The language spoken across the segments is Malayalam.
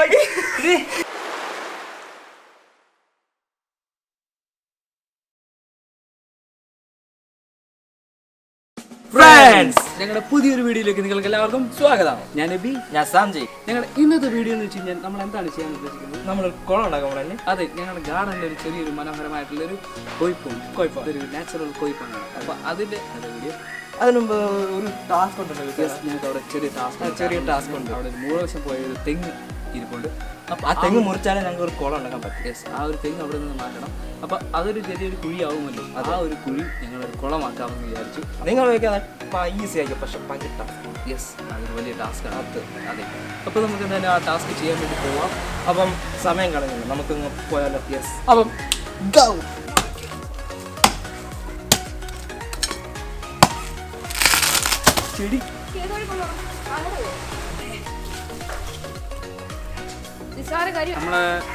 ഇളകി ഫ്രണ്ട്സ് ഞങ്ങളുടെ പുതിയൊരു വീഡിയോയിലേക്ക് നിങ്ങൾക്ക് എല്ലാവർക്കും സ്വാഗതം. ഞാൻ നബി. ഞാൻ സാംജി. ഞങ്ങളുടെ ഇന്നത്തെ വീഡിയോ എന്ന് വെച്ച് കഴിഞ്ഞാൽ നമ്മൾ എന്താണ് ചെയ്യാൻ ഉദ്ദേശിക്കുന്നത്? നമ്മൾ കുളം ഉണ്ടാക്കാൻ പോലെ അതെ ഞങ്ങളുടെ ഗാർഡനിൽ ഒരു ചെറിയൊരു മനോഹരമായിട്ടുള്ള ഒരു കൊയ്പ്പുണ്ട്. കൊയ്പ്പ്. ഒരു നാച്ചുറൽ കൊയ്പ്പാണ്. അപ്പൊ അതിന്റെ വീഡിയോ അതിനുമ്പ് ഒരു ടാസ്ക് ഉണ്ടല്ലോ ഞങ്ങൾക്ക് അവിടെ ചെറിയ ടാസ്ക് ചെറിയ ടാസ്ക് ഉണ്ട്. അവിടെ ഒരു മൂന്ന് വർഷം പോയ ഒരു തെങ്ങ് ഇരിപ്പുണ്ട്. അപ്പം ആ തെങ്ങ് മുറിച്ചാലേ ഞങ്ങൾക്ക് ഒരു കുളം ഉണ്ടാക്കാൻ പറ്റും. യെസ് ആ ഒരു തെങ്ങ് അവിടെ നിന്ന് മാറ്റണം. അപ്പം അതൊരു ചെറിയൊരു കുഴിയാവുമല്ലോ. ആ ഒരു കുഴി ഞങ്ങൾ ഒരു കുളമാക്കാമെന്ന് വിചാരിച്ചു. നിങ്ങൾ വയ്ക്കാൻ ഈസി ആയിരിക്കും. പക്ഷെ ഭയങ്കര യെസ് അതൊരു വലിയ ടാസ്ക്കാണ് അത്. അതെ. അപ്പോൾ നമുക്ക് എന്തായാലും ആ ടാസ്ക് ചെയ്യാൻ വേണ്ടി പോവാം. അപ്പം സമയം കളഞ്ഞില്ല. നമുക്ക് പോയാലോ? യെസ് അപ്പം go! ചെടി നമ്മൾ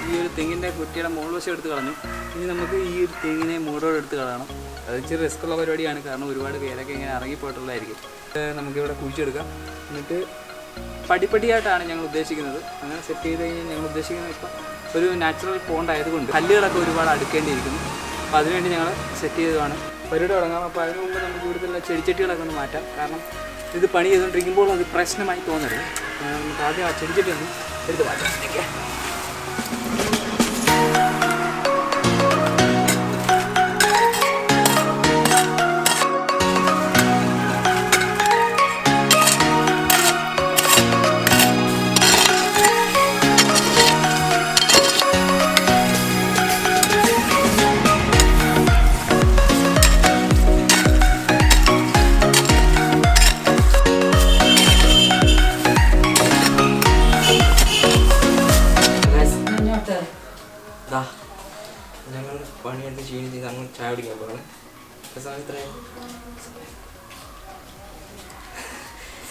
ഈ ഒരു തെങ്ങിന്റെ കുറ്റിയുടെ മോൾ വശം എടുത്ത് കളഞ്ഞു. ഇനി നമുക്ക് ഈ ഒരു തെങ്ങിനെ മൂടോടെ എടുത്ത് കളയണം. അത് ഇച്ചിരി റിസ്ക് ഉള്ള പരിപാടിയാണ്. കാരണം ഒരുപാട് പേരൊക്കെ ഇങ്ങനെ ഇറങ്ങിപ്പോയിട്ടുള്ളതായിരിക്കും നമുക്കിവിടെ കുഴിച്ചെടുക്കാം. എന്നിട്ട് പടിപ്പടിയായിട്ടാണ് ഞങ്ങൾ ഉദ്ദേശിക്കുന്നത്. അങ്ങനെ സെറ്റ് ചെയ്ത് കഴിഞ്ഞാൽ ഞങ്ങൾ ഉദ്ദേശിക്കുന്നത് ഇപ്പം ഒരു നാച്ചുറൽ പോണ്ട് ആയതുകൊണ്ട് കല്ലുകളൊക്കെ ഒരുപാട് അടുക്കേണ്ടിയിരിക്കുന്നു. അപ്പോൾ അതിനുവേണ്ടി ഞങ്ങൾ സെറ്റ് ചെയ്തതാണ്. പരിപാടി തുടങ്ങാം. അപ്പോൾ അതിന് മുമ്പ് നമുക്ക് ഇവിടുത്തെ ചെടിച്ചട്ടികളൊക്കെ ഒന്ന് മാറ്റാം. കാരണം ഇത് പണി ചെയ്തുകൊണ്ടിരിക്കുമ്പോൾ അത് പ്രശ്നമായി തോന്നരുത്. നമുക്ക് ആദ്യം ആ ചെടിച്ചട്ടി ഒന്ന് എടുത്ത് മാറ്റാം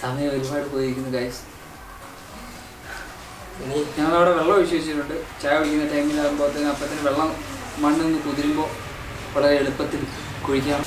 സമയം ഒരുപാട് പോയിരിക്കുന്നു ഗൈസ് ഇനി ഞങ്ങളവിടെ വെള്ളം ഒഴിച്ച് വെച്ചിട്ടുണ്ട്. ചായ കുടിക്കുന്ന ടൈമിലാകുമ്പോഴത്തേക്കും അപ്പത്തിന് വെള്ളം മണ്ണൊന്ന് കുതിരുമ്പോൾ വളരെ എളുപ്പത്തിൽ കുഴിക്കാം.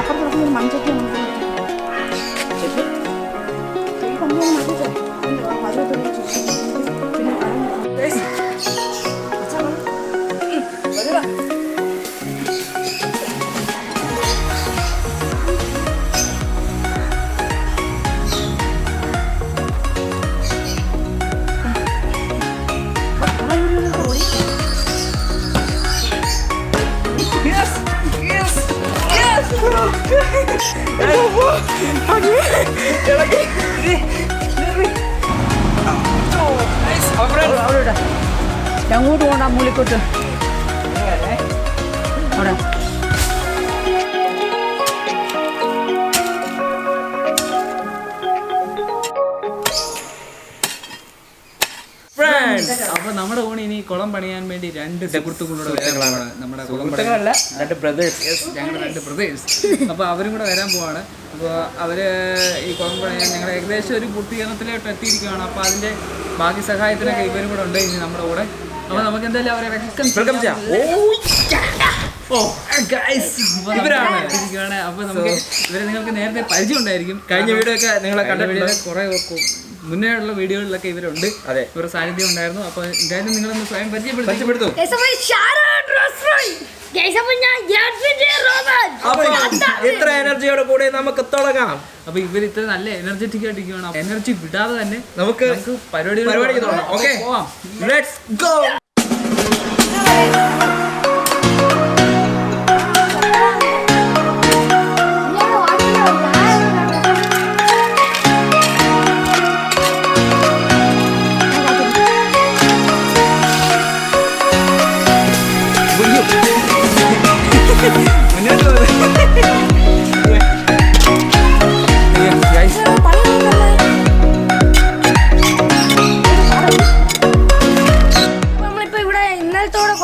కాకరకాయ మంచిగా ఉంటుంది അങ്ങോട്ട് പോകണ്ട മൂലിക്കോട്ട് അവിടെ ഇനി കുളം പണിയാൻ വേണ്ടി രണ്ട് സുഹൃത്തുക്കളുടെ നമ്മുടെ കുളം പണിയാൻ. രണ്ട് ബ്രദേഴ്സ് ഞങ്ങളുടെ രണ്ട് ബ്രദേഴ്സ് അപ്പോൾ അവരും കൂടെ വരാൻ പോവാണ്. അപ്പോൾ അവർ ഈ കുളം പണിയാൻ ഞങ്ങൾ ഏകദേശം ഒരു പൂർത്തീകരണത്തിലോട്ട് എത്തിയിരിക്കുകയാണ്. അപ്പോൾ അതിന്റെ ബാക്കി സഹായത്തിനൊക്കെ ഇവരും കൂടെ ഉണ്ട് ഇനി നമ്മുടെ കൂടെ. അപ്പോൾ നമുക്ക് എന്തായാലും അവരെ വെൽക്കം വെൽക്കം ചെയ്യാം. ഓ ഗൈസ് ഇവരാണ് ഇരിക്കുകയാണ് അപ്പോൾ നമുക്ക് ഇവരെ നിങ്ങൾക്ക് നേരത്തെ പരിചയം ഉണ്ടായിരിക്കും കഴിഞ്ഞ വീഡിയോ ഒക്കെ നിങ്ങളെ കണ്ട വീഡിയോ കുറെ മുന്നേ ഉള്ള വീഡിയോകളിലൊക്കെ ഇവരുണ്ട്. അതെ. ഇവരുടെ സാന്നിധ്യം ഉണ്ടായിരുന്നു. അപ്പൊ എന്തായാലും നിങ്ങളൊന്ന് സ്വയം പരിചയപ്പെടുത്തും. ഇത്ര എനർജിയോടെ കൂടെ നമുക്ക് തുടങ്ങാം. അപ്പൊ ഇവർ ഇത്ര നല്ല എനർജറ്റിക് ആയിട്ടിരിക്കുകയാണ് എനർജി വിടാതെ തന്നെ നമുക്ക് പരിപാടി പരിപാടിക്ക് തുടങ്ങാം. ഓക്കെ പോവാം. ലെറ്റ്സ് ഗോ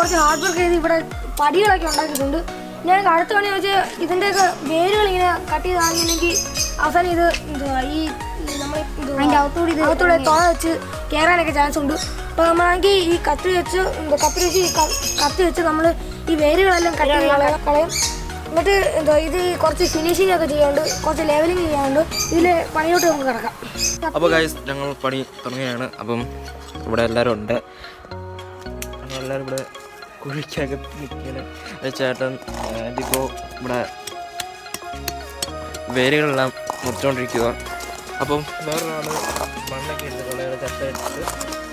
കുറച്ച് ഹാർഡ് വർക്ക് ചെയ്ത് ഇവിടെ പടികളൊക്കെ ഉണ്ടാക്കിയിട്ടുണ്ട്. ഞാൻ അടുത്ത പണി വെച്ച് ഇതിന്റെയൊക്കെ വേരുകൾ ഇങ്ങനെ കട്ട് ചെയ്താണെങ്കിൽ അവസാനം ഇത് എന്തുവാ ഈ നമ്മൾ അകത്തൂടെ തുണ വെച്ച് കയറാനൊക്കെ ചാൻസ് ഉണ്ട്. അപ്പോൾ നമ്മളാണെങ്കിൽ ഈ കത്തി വെച്ച് എന്താ കത്തി വെച്ച് ഈ കത്തി വെച്ച് നമ്മൾ ഈ വേരുകളെല്ലാം കട്ട് ചെയ്ത് കളയും. എന്നിട്ട് എന്തോ ഇത് കുറച്ച് ഫിനിഷിംഗ് ഒക്കെ ചെയ്യാനുണ്ട് കുറച്ച് ലെവലിംഗ് ചെയ്യാനുണ്ട്. ഇതിൽ പണിയോട്ട് നമുക്ക് കിടക്കാം. അപ്പോൾ ഗൈസ് ഞങ്ങൾ പണി തുടങ്ങുകയാണ്. അപ്പം ഇവിടെ എല്ലാവരും ഉണ്ട്. എല്ലാവരും ഇവിടെ കുഴിക്കകത്ത് അത് ചേട്ടൻ ഇതിപ്പോൾ ഇവിടെ വേരുകളെല്ലാം മുറിച്ചുകൊണ്ടിരിക്കുക അപ്പം വേറൊരാൾ മണ്ണൊക്കെ ഉണ്ട് കളയുടെ ചട്ടയിട്ട്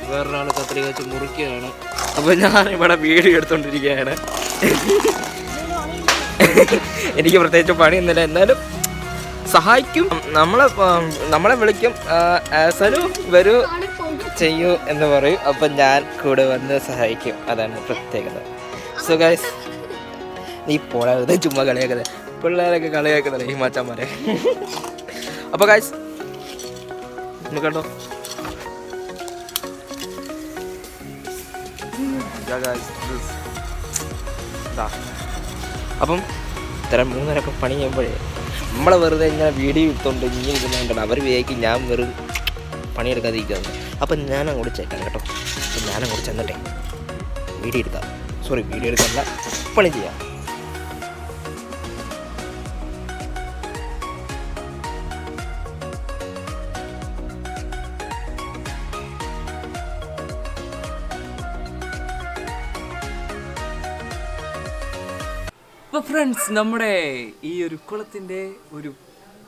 വേറൊരാൾ കത്രിക വെച്ച് മുറിക്കുകയാണ്. അപ്പോൾ ഞാൻ ഇവിടെ വീഡിയോ എടുത്തുകൊണ്ടിരിക്കുകയാണ് എനിക്ക് പ്രത്യേകിച്ച് പണിയൊന്നുമില്ല. എന്നാലും സഹായിക്കും. നമ്മളെ നമ്മളെ വിളിക്കും. ആസനു വരൂ. ചെയ്യൂ എന്ന് പറയും. അപ്പം ഞാൻ കൂടെ വന്ന് സഹായിക്കും. അതാണ് പ്രത്യേകത. സോ ഗൈസ് നീ പോടാതെ ചുമ്മാ കളിയാക്കുന്നത്. പിള്ളേരൊക്കെ കളിയാക്കുന്നില്ല ഈ മാച്ചാന്മാരെ അപ്പോൾ ഗൈസ് കണ്ടോ. അപ്പം ഇത്തരം മൂന്നരൊക്കെ പണി ചെയ്യുമ്പോഴേ നമ്മളെ വെറുതെ ഇങ്ങനെ വീഡിയോ എടുത്തോണ്ട് ഇങ്ങനെ ഇരുന്നുകൊണ്ടാണ് അവർ വിചാരിക്കും ഞാൻ വെറും പണിയെടുക്കാതിരിക്കുന്നത് അപ്പം ഞാൻ അങ്ങോട്ട് ചേക്കാം കേട്ടോ. അപ്പം ഞാൻ അങ്ങോട്ട് ചെന്നിട്ടെ. വീഡിയോ എടുക്കാം. സോറി വീഡിയോ എടുക്കല്ല പണി ചെയ്യാം. അപ്പോൾ ഫ്രണ്ട്സ് നമ്മുടെ ഈ ഒരു കുളത്തിന്റെ ഒരു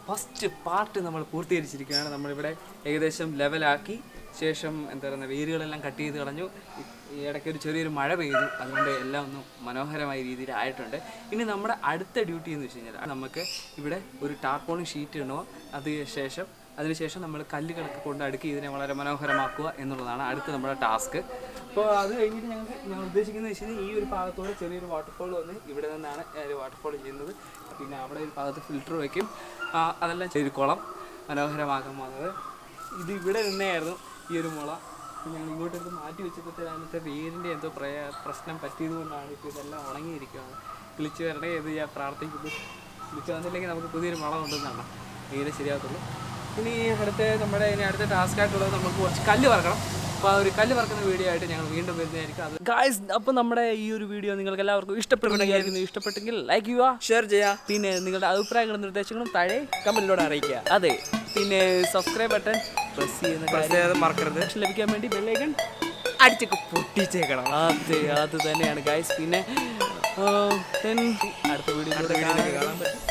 ഫസ്റ്റ് പാർട്ട് നമ്മൾ പൂർത്തീകരിച്ചിരിക്കുകയാണ്. നമ്മളിവിടെ ഏകദേശം ലെവലാക്കി ശേഷം എന്താ പറയുക വേരുകളെല്ലാം കട്ട് ചെയ്ത് കളഞ്ഞു. ഇടയ്ക്ക് ഒരു ചെറിയൊരു മഴ പെയ്തു. അതുകൊണ്ട് എല്ലാം ഒന്ന് മനോഹരമായ രീതിയിൽ ആയിട്ടുണ്ട് ഇനി നമ്മുടെ അടുത്ത ഡ്യൂട്ടി എന്ന് വെച്ച് കഴിഞ്ഞാൽ നമുക്ക് ഇവിടെ ഒരു ടാർപോളിംഗ് ഷീറ്റ് ഇടണോ? അത് ശേഷം അതിനുശേഷം നമ്മൾ കല്ലുകളൊക്കെ കൊണ്ട് അടുക്കി ഇതിനെ വളരെ മനോഹരമാക്കുക എന്നുള്ളതാണ് അടുത്ത നമ്മുടെ ടാസ്ക്. അപ്പോൾ അത് കഴിഞ്ഞിട്ട് ഞങ്ങൾക്ക് ഞാൻ ഉദ്ദേശിക്കുന്നത് വെച്ച് കഴിഞ്ഞാൽ ഈ ഒരു ഭാഗത്തോടെ ചെറിയൊരു വാട്ടർഫോൾ വന്ന് ഇവിടെ നിന്നാണ് വാട്ടർഫോൾ ചെയ്യുന്നത്. പിന്നെ അവിടെ ഒരു ഭാഗത്ത് ഫിൽറ്റർ വയ്ക്കും അതെല്ലാം ചെറിയ കുളം മനോഹരമാക്കാൻ പോകുന്നത്. ഇത് ഇവിടെ നിന്നായിരുന്നു. ഈ ഒരു മുള ഞങ്ങൾ ഇങ്ങോട്ടേക്ക് മാറ്റി വെച്ചപ്പോഴത്തേ അതിനകത്തെ വേരിന്റെ എന്തോ പ്രയ പ്രശ്നം പറ്റിയത് കൊണ്ടാണ് ഇപ്പോൾ ഇതെല്ലാം ഉണങ്ങിയിരിക്കുകയാണ്. കിളിച്ച് വരണേ എന്ന് ഞാൻ പ്രാർത്ഥിക്കുന്നു. കിളിച്ച് വന്നില്ലെങ്കിൽ നമുക്ക് പുതിയൊരു മുള കൊണ്ടുവന്നാണ് തീരെ ശരിയാകത്തുള്ളൂ. ഇനി അടുത്ത നമ്മുടെ ഇനി അടുത്ത ടാസ്ക് ആയിട്ടുള്ളത് നമുക്ക് കുറച്ച് കല്ല് വറക്കണം. അപ്പോൾ ഒരു കല്ല് വറക്കുന്ന വീഡിയോ ആയിട്ട് ഞങ്ങൾ വീണ്ടും വരുന്നതായിരിക്കും. അത് ഗായ്സ് അപ്പോൾ നമ്മുടെ ഈ ഒരു വീഡിയോ നിങ്ങൾക്ക് എല്ലാവർക്കും ഇഷ്ടപ്പെടുകയായിരുന്നു. ഇഷ്ടപ്പെട്ടെങ്കിൽ ലൈക്ക് ചെയ്യുക ഷെയർ ചെയ്യുക. പിന്നെ നിങ്ങളുടെ അഭിപ്രായങ്ങളും നിർദ്ദേശങ്ങളും താഴെ കമന്റിലൂടെ അറിയിക്കുക. അതെ പിന്നെ സബ്സ്ക്രൈബ് ബട്ടൺ പ്രസ് ചെയ്യുന്ന കാര്യം ചെയ്യാതെ മറക്കരുത്. ലഭിക്കാൻ വേണ്ടി ബെല്ലൈക്കൺ അടിച്ചൊക്കെ പൊട്ടിച്ചേക്കണം. അത് അത് തന്നെയാണ് ഗായ്സ് പിന്നെ then അടുത്ത വീഡിയോ കാണാൻ പറ്റും